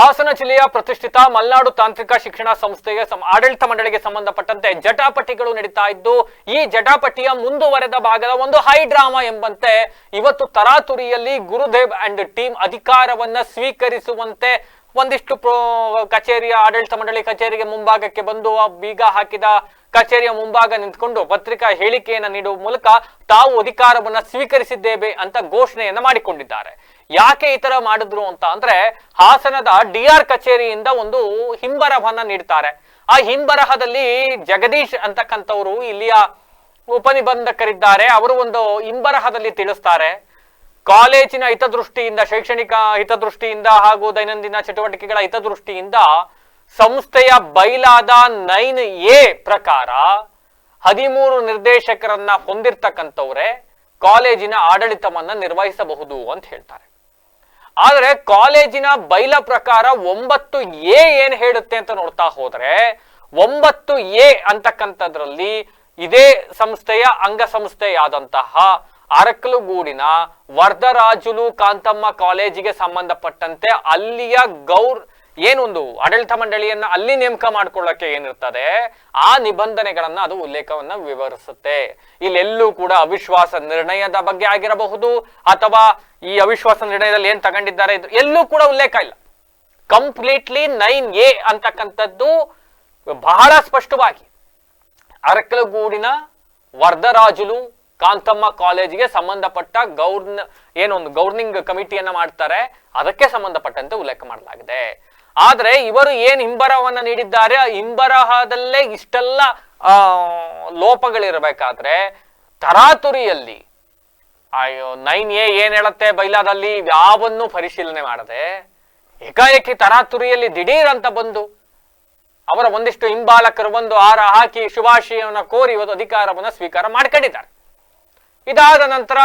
ಹಾಸನ ಜಿಲ್ಲೆಯ ಪ್ರತಿಷ್ಠಿತ ಮಲ್ನಾಡು ತಾಂತ್ರಿಕ ಶಿಕ್ಷಣ ಸಂಸ್ಥೆಗೆ ಆಡಳಿತ ಮಂಡಳಿಗೆ ಸಂಬಂಧಪಟ್ಟಂತೆ ಜಟಾಪಟಿಗಳು ನಡೀತಾ ಇದ್ದು, ಈ ಜಟಾಪಟಿಯ ಮುಂದುವರೆದ ಭಾಗದ ಒಂದು ಹೈ ಡ್ರಾಮಾ ಎಂಬಂತೆ ಇವತ್ತು ತರಾತುರಿಯಲ್ಲಿ ಗುರುದೇವ್ ಅಂಡ್ ಟೀಮ್ ಅಧಿಕಾರವನ್ನ ಸ್ವೀಕರಿಸುವಂತೆ ಒಂದಿಷ್ಟು ಕಚೇರಿಯ ಆಡಳಿತ ಮಂಡಳಿ ಕಚೇರಿಗೆ ಮುಂಭಾಗಕ್ಕೆ ಬಂದು ಆ ಬೀಗ ಹಾಕಿದ ಕಚೇರಿಯ ಮುಂಭಾಗ ನಿಂತ್ಕೊಂಡು ಪತ್ರಿಕಾ ಹೇಳಿಕೆಯನ್ನು ನೀಡುವ ಮೂಲಕ ತಾವು ಅಧಿಕಾರವನ್ನ ಸ್ವೀಕರಿಸಿದ್ದೇವೆ ಅಂತ ಘೋಷಣೆಯನ್ನ ಮಾಡಿಕೊಂಡಿದ್ದಾರೆ. ಯಾಕೆ ಈ ತರ ಮಾಡಿದ್ರು ಅಂತ ಅಂದ್ರೆ ಹಾಸನದ ಡಿ ಆರ್ ಕಚೇರಿಯಿಂದ ಒಂದು ಹಿಂಬರಹವನ್ನ ನೀಡ್ತಾರೆ. ಆ ಹಿಂಬರಹದಲ್ಲಿ ಜಗದೀಶ್ ಅಂತಕ್ಕಂಥವ್ರು ಇಲ್ಲಿಯ ಉಪನಿಬಂಧಕರಿದ್ದಾರೆ. ಅವರು ಒಂದು ಹಿಂಬರಹದಲ್ಲಿ ತಿಳಿಸ್ತಾರೆ. ಕಾಲೇಜಿನ ಹಿತದೃಷ್ಟಿಯಿಂದ, ಶೈಕ್ಷಣಿಕ ಹಿತದೃಷ್ಟಿಯಿಂದ ಹಾಗೂ ದೈನಂದಿನ ಚಟುವಟಿಕೆಗಳ ಹಿತದೃಷ್ಟಿಯಿಂದ ಸಂಸ್ಥೆಯ ಬೈಲಾದ ನೈನ್ ಎ ಪ್ರಕಾರ ಹದಿಮೂರು ನಿರ್ದೇಶಕರನ್ನ ಹೊಂದಿರ್ತಕ್ಕಂಥವ್ರೆ ಕಾಲೇಜಿನ ಆಡಳಿತವನ್ನ ನಿರ್ವಹಿಸಬಹುದು ಅಂತ ಹೇಳ್ತಾರೆ. ಆದರೆ ಕಾಲೇಜಿನ ಬೈಲ ಪ್ರಕಾರ ಒಂಬತ್ತು ಎ ಏನ್ ಹೇಳುತ್ತೆ ಅಂತ ನೋಡ್ತಾ ಹೋದ್ರೆ ಒಂಬತ್ತು ಎ ಅಂತಕ್ಕಂಥದ್ರಲ್ಲಿ ಇದೇ ಸಂಸ್ಥೆಯ ಅಂಗಸಂಸ್ಥೆಯಾದಂತಹ ಅರಕಲುಗೂಡಿನ ವರ್ಧರಾಜುಲು ಕಾಂತಮ್ಮ ಕಾಲೇಜಿಗೆ ಸಂಬಂಧಪಟ್ಟಂತೆ ಅಲ್ಲಿಯ ಗೌರ್ ಏನೊಂದು ಆಡಳಿತ ಮಂಡಳಿಯನ್ನ ಅಲ್ಲಿ ನೇಮಕ ಮಾಡ್ಕೊಳ್ಳಕ್ಕೆ ಏನಿರ್ತದೆ? ಆ ನಿಬಂಧನೆಗಳನ್ನ ಅದು ಉಲ್ಲೇಖವನ್ನ ವಿವರಿಸುತ್ತೆ. ಇಲ್ಲೆಲ್ಲೂ ಕೂಡ ಅವಿಶ್ವಾಸ ನಿರ್ಣಯದ ಬಗ್ಗೆ ಆಗಿರಬಹುದು ಅಥವಾ ಈ ಅವಿಶ್ವಾಸ ನಿರ್ಣಯದಲ್ಲಿ ಏನ್ ತಗೊಂಡಿದ್ದಾರೆ ಎಲ್ಲೂ ಕೂಡ ಉಲ್ಲೇಖ ಇಲ್ಲ. ಕಂಪ್ಲೀಟ್ಲಿ ನೈನ್ ಎ ಅಂತಕ್ಕಂಥದ್ದು ಬಹಳ ಸ್ಪಷ್ಟವಾಗಿ ಅರಕಲಗೂಡಿನ ವರದರಾಜುಲು ಕಾಂತಮ್ಮ ಕಾಲೇಜಿಗೆ ಸಂಬಂಧಪಟ್ಟ ಗೌರ್ನ, ಏನೊಂದು ಗೌರ್ನಿಂಗ್ ಕಮಿಟಿಯನ್ನ ಮಾಡ್ತಾರೆ. ಅದಕ್ಕೆ ಸಂಬಂಧಪಟ್ಟಂತೆ ಉಲ್ಲೇಖ ಮಾಡಲಾಗಿದೆ. ಆದ್ರೆ ಇವರು ಏನ್ ಹಿಂಬರವನ್ನ ನೀಡಿದ್ದಾರೆ? ಹಿಂಬರಹದಲ್ಲೇ ಇಷ್ಟೆಲ್ಲ, ಆ, ಲೋಪಗಳಿರಬೇಕಾದ್ರೆ ತರಾತುರಿಯಲ್ಲಿ ಅಯ್ಯೋ ನೈನ್ ಎ ಏನ್ ಹೇಳತ್ತೆ ಬೈಲಾದಲ್ಲಿ, ಯಾವನ್ನೂ ಪರಿಶೀಲನೆ ಮಾಡದೆ, ಏಕಾಏಕಿ ತರಾತುರಿಯಲ್ಲಿ ದಿಢೀರ್ ಅಂತ ಬಂದು, ಅವರ ಒಂದಿಷ್ಟು ಹಿಂಬಾಲಕರು ಬಂದು ಆರ ಹಾಕಿ ಶುಭಾಶಯವನ್ನು ಕೋರಿ ಇವತ್ತು ಅಧಿಕಾರವನ್ನು ಸ್ವೀಕಾರ ಮಾಡ್ಕೊಂಡಿದ್ದಾರೆ. ಇದಾದ ನಂತರ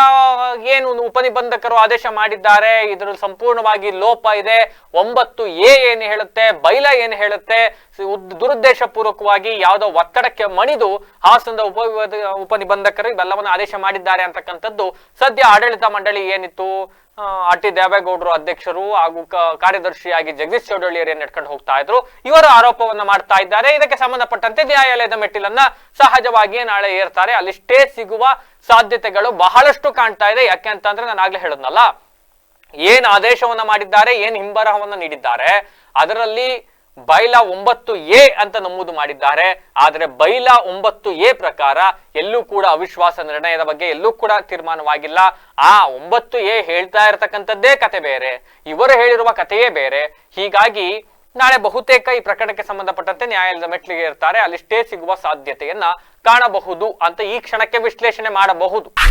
ಏನು ಉಪನಿಬಂಧಕರು ಆದೇಶ ಮಾಡಿದ್ದಾರೆ? ಇದ್ರ ಸಂಪೂರ್ಣವಾಗಿ ಲೋಪ ಇದೆ. ಒಂಬತ್ತು ಎ ಏನು ಹೇಳುತ್ತೆ, ಬೈಲ ಏನು ಹೇಳುತ್ತೆ? ದುರುದ್ದೇಶ ಪೂರ್ವಕವಾಗಿ ಯಾವುದೋ ಒತ್ತಡಕ್ಕೆ ಮಣಿದು ಹಾಸನದ ಉಪ ಉಪನಿಬಂಧಕರು ಇವೆಲ್ಲವನ್ನು ಆದೇಶ ಮಾಡಿದ್ದಾರೆ ಅಂತಕ್ಕಂಥದ್ದು ಸದ್ಯ ಆಡಳಿತ ಮಂಡಳಿ ಏನಿತ್ತು? ಆರ್ ಟಿ ದೇವೇಗೌಡರು ಅಧ್ಯಕ್ಷರು ಹಾಗೂ ಕಾರ್ಯದರ್ಶಿಯಾಗಿ ಜಗದೀಶ್ ಚೌಡಳ್ಳಿಯರು ಏನ್ ನಡ್ಕೊಂಡು ಹೋಗ್ತಾ ಇದ್ರು? ಇವರು ಆರೋಪವನ್ನ ಮಾಡ್ತಾ ಇದ್ದಾರೆ. ಇದಕ್ಕೆ ಸಂಬಂಧಪಟ್ಟಂತೆ ನ್ಯಾಯಾಲಯದ ಮೆಟ್ಟಿಲನ್ನ ಸಹಜವಾಗಿಯೇ ನಾಳೆ ಏರ್ತಾರೆ. ಅಲ್ಲಿ ಸ್ಟೇ ಸಿಗುವ ಸಾಧ್ಯತೆಗಳು ಬಹಳಷ್ಟು ಕಾಣ್ತಾ ಇದೆ. ಯಾಕೆ ಅಂತಂದ್ರೆ ನಾನು ಆಗ್ಲೇ ಹೇಳದ್ನಲ್ಲ, ಏನ್ ಆದೇಶವನ್ನ ಮಾಡಿದ್ದಾರೆ, ಏನ್ ಹಿಂಬರಹವನ್ನ ನೀಡಿದ್ದಾರೆ, ಅದರಲ್ಲಿ ಬೈಲ ಒಂಬತ್ತು ಎ ಅಂತ ನಮೂದು ಮಾಡಿದ್ದಾರೆ. ಆದ್ರೆ ಬೈಲ ಒಂಬತ್ತು ಎ ಪ್ರಕಾರ ಎಲ್ಲೂ ಕೂಡ ಅವಿಶ್ವಾಸ ನಿರ್ಣಯದ ಬಗ್ಗೆ ಎಲ್ಲೂ ಕೂಡ ತೀರ್ಮಾನವಾಗಿಲ್ಲ. ಆ ಒಂಬತ್ತು ಎ ಹೇಳ್ತಾ ಇರತಕ್ಕಂಥದ್ದೇ ಕತೆ ಬೇರೆ. ಇವರು ಹೇಳಿರುವ ಕಥೆಯೇ ಬೇರೆ. ಹೀಗಾಗಿ ನಾಳೆ ಬಹುತೇಕ ಈ ಪ್ರಕರಣಕ್ಕೆ ಸಂಬಂಧಪಟ್ಟಂತೆ ನ್ಯಾಯಾಲಯದ ಮೆಟ್ಲಿಗೆ ಇರ್ತಾರೆ ಅಲ್ಲಿ ಸ್ಟೇ ಸಿಗುವ ಸಾಧ್ಯತೆಯನ್ನ ಕಾಣಬಹುದು ಅಂತ ಈ ಕ್ಷಣಕ್ಕೆ ವಿಶ್ಲೇಷಣೆ ಮಾಡಬಹುದು.